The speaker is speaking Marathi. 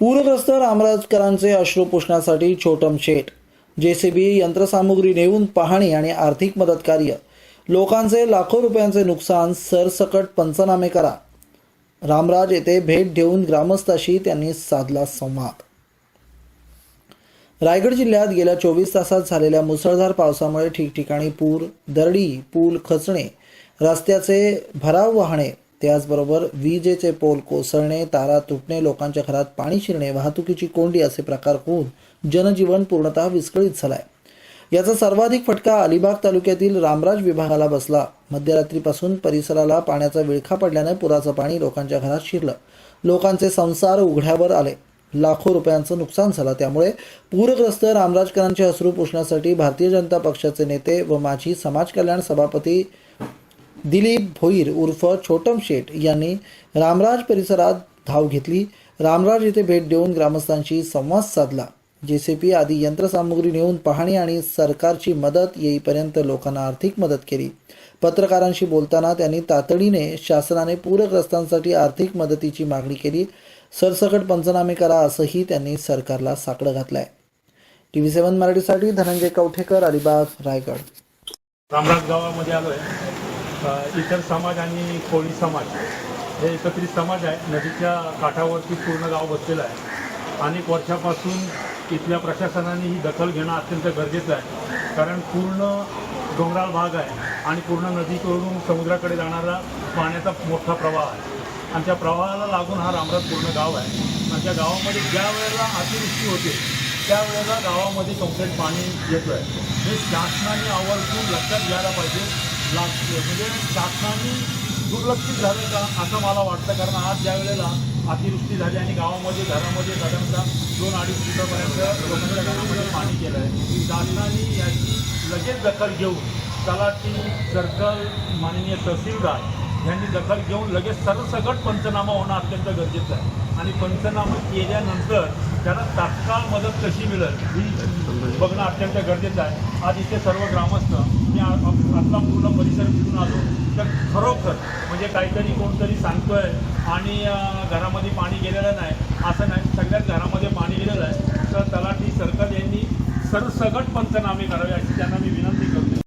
पूरग्रस्त रामराजकरांचे अश्रू पुसण्यासाठी छोटम शेठ जेसीबी यंत्रसामुग्री नेऊन पाहणी आणि आर्थिक मदत कार्य लोकांचे लाखो रुपयांचे नुकसान सरसकट पंचनामे करा. रामराज येथे भेट देऊन ग्रामस्थाशी त्यांनी साधला संवाद. रायगड जिल्ह्यात गेल्या चोवीस तासात झालेल्या मुसळधार पावसामुळे ठिकठिकाणी पूर दरडी पूल खचणे रस्त्याचे भराव वाहणे त्याचबरोबर विजेचे पोल कोसळणे तारा तुटणे लोकांच्या घरात पाणी शिरणे वाहतुकीची कोंडी असे प्रकार होऊन जनजीवन पूर्णतः विस्कळीत झालाय. याचा सर्वाधिक फटका अलिबाग तालुक्यातील रामराज विभागाला बसला. मध्यरात्रीपासून परिसराला पाण्याचा विळखा पडल्याने पुराचं पाणी लोकांच्या घरात शिरलं. लोकांचे संसार उघड्यावर आले. लाखो रुपयांचं नुकसान झालं. त्यामुळे पूरग्रस्त रामराजकरांचे अश्रू पुसण्यासाठी भारतीय जनता पक्षाचे नेते व माजी समाज कल्याण सभापती दिलीप भोईर उर्फ छोटम शेठ यांनी रामराज परिसरात धाव घेतली. रामराज येथे भेट देऊन ग्रामस्थांशी संवाद साधला. जेसीपी आदी यंत्रसामुग्री नेऊन पाहणी आणि सरकारची मदत येईपर्यंत लोकांना आर्थिक मदत केली. पत्रकारांशी बोलताना त्यांनी तातडीने शासनाने पूरग्रस्तांसाठी आर्थिक मदतीची मागणी केली. सरसकट पंचनामे करा असंही त्यांनी सरकारला साकडं घातलंय. टी व्ही सेवन मराठीसाठी धनंजय कवठेकर अलिबाग रायगड. रामराज गावामध्ये आलो आहे इतर समाज आणि कोळी समाज हे एकत्रित समाज आहे. नदीच्या काठावरती पूर्ण गाव बसलेलं आहे. अनेक वर्षापासून इथल्या प्रशासनाने ही दखल घेणं अत्यंत गरजेचं आहे. कारण पूर्ण डोंगराळ भाग आहे आणि पूर्ण नदीकडून समुद्राकडे जाणारा पाण्याचा मोठा प्रवाह आहे. आणि त्या प्रवाहाला लागून हा रामराज पूर्ण गाव आहे. आणि त्या गावामध्ये ज्या वेळेला अतिवृष्टी होते त्यावेळेला गावामध्ये कंप्लेंट पाणी येतो आहे हे शासनाने आवर्जून लक्षात घ्यायला पाहिजे. लागते म्हणजे शासनाने दुर्लक्षित झालं का असं मला वाटतं. कारण आज ज्या वेळेला अतिवृष्टी झाली आणि गावामध्ये घरामध्ये साधारणतः दोन अडीच फुटापर्यंत लोकांच्या घरामध्ये पाणी गेलं आहे शासनाने याची लगेच दखल घेऊन तलाठी सर्कल माननीय तहसीलदार यांनी दखल घेऊन लगेच सरसकट पंचनामा होणं अत्यंत गरजेचं आहे. आणि पंचनामा केल्यानंतर त्यांना तात्काळ मदत कशी मिळेल ही बघणं अत्यंत गरजेचं आहे. आज इथे सर्व ग्रामस्थ मी तर खरोखर म्हणजे काहीतरी कोणतरी सांगतोय आणि घरामध्ये पाणी गेलेलं नाही. असं नाही. सगळ्याच घरामध्ये पाणी गेलेलं आहे. तर तलाठी सरकार यांनी सरसगट पंचनामे करावे अशी त्यांना मी विनंती करतो.